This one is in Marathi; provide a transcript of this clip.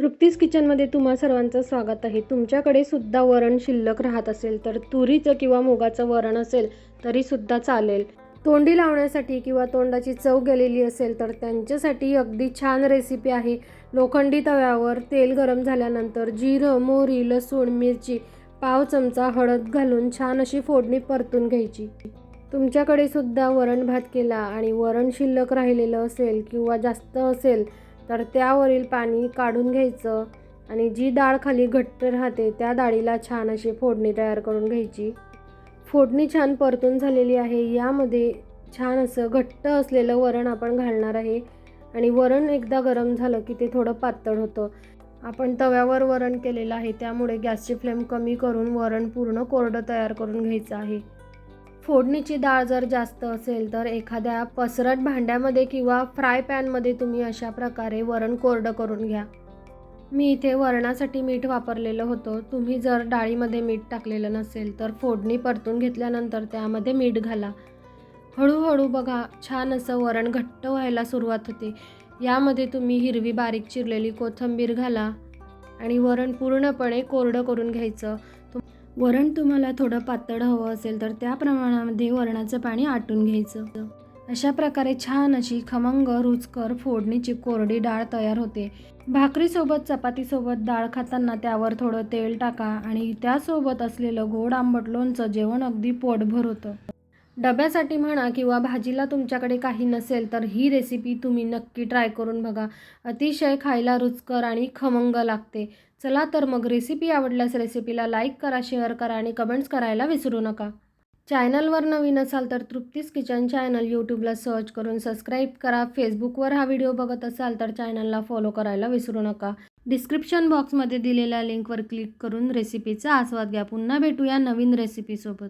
तृप्तीस किचनमध्ये तुम्हा सर्वांचं स्वागत आहे. तुमच्याकडे सुद्धा वरण शिल्लक राहत असेल तर तुरीचं किंवा मुगाचं वरण असेल तरीसुद्धा चालेल. तोंडी लावण्यासाठी किंवा तोंडाची चव गेलेली असेल तर त्यांच्यासाठी अगदी छान रेसिपी आहे. लोखंडी तव्यावर तेल गरम झाल्यानंतर जिरं मोहरी लसूण मिरची पाव चमचा हळद घालून छान अशी फोडणी परतून घ्यायची. तुमच्याकडे सुद्धा वरण भात केला आणि वरण शिल्लक राहिलेलं असेल किंवा जास्त असेल तर त्यावरील पाणी काढून घ्यायचं आणि जी डाळ खाली घट्ट राहते त्या डाळीला छान अशी फोडणी तयार करून घ्यायची. फोडणी छान परतून झालेली आहे. यामध्ये छान असं घट्ट असलेलं वरण आपण घालणार आहे. आणि वरण एकदा गरम झालं की ते थोडं पातळ होतं. आपण तव्यावर वरण केलेलं आहे त्यामुळे गॅसची फ्लेम कमी करून वरण पूर्ण कोरडं तयार करून घ्यायचं आहे. फोडणीची डाळ जर जास्त असेल तर एखाद्या पसरट भांड्यामध्ये किंवा फ्राय पॅनमध्ये तुम्ही अशा प्रकारे वरण कोरडं करून घ्या. मी इथे वरणासाठी मीठ वापरलेलं होतं. तुम्ही जर डाळीमध्ये मीठ टाकलेलं नसेल तर फोडणी परतून घेतल्यानंतर त्यामध्ये मीठ घाला. हळूहळू बघा छान असं वरण घट्ट व्हायला सुरुवात होते. यामध्ये तुम्ही हिरवी बारीक चिरलेली कोथिंबीर घाला आणि वरण पूर्णपणे कोरडं करून घ्यायचं. वरण तुम्हाला थोडं पातळ हवं असेल तर त्या प्रमाणामध्ये वरणाचं पाणी आटून घ्यायचं. अशा प्रकारे छान अशी खमंग रुचकर फोडणीची कोरडी डाळ तयार होते. भाकरीसोबत चपातीसोबत डाळ खाताना त्यावर थोडं तेल टाका आणि त्यासोबत असलेलं गोड आंबट लोणचं जेवण अगदी पोटभर होतं. डब्यासाठी म्हणा किंवा भाजीला तुमच्याकडे काही नसेल तर ही रेसिपी तुम्ही नक्की ट्राय करून बघा. अतिशय खायला रुचकर आणि खमंग लागते. चला तर मग रेसिपी आवडल्यास रेसिपीला लाईक करा शेअर करा आणि कमेंट्स करायला विसरू नका. चॅनलवर नवीन असाल तर तृप्तीस किचन चॅनल यूट्यूबला सर्च करून सबस्क्राईब करा. फेसबुकवर हा व्हिडिओ बघत असाल तर चॅनलला फॉलो करायला विसरू नका. डिस्क्रिप्शन बॉक्समध्ये दिलेल्या लिंकवर क्लिक करून रेसिपीचा आस्वाद घ्या. पुन्हा भेटूया नवीन रेसिपीसोबत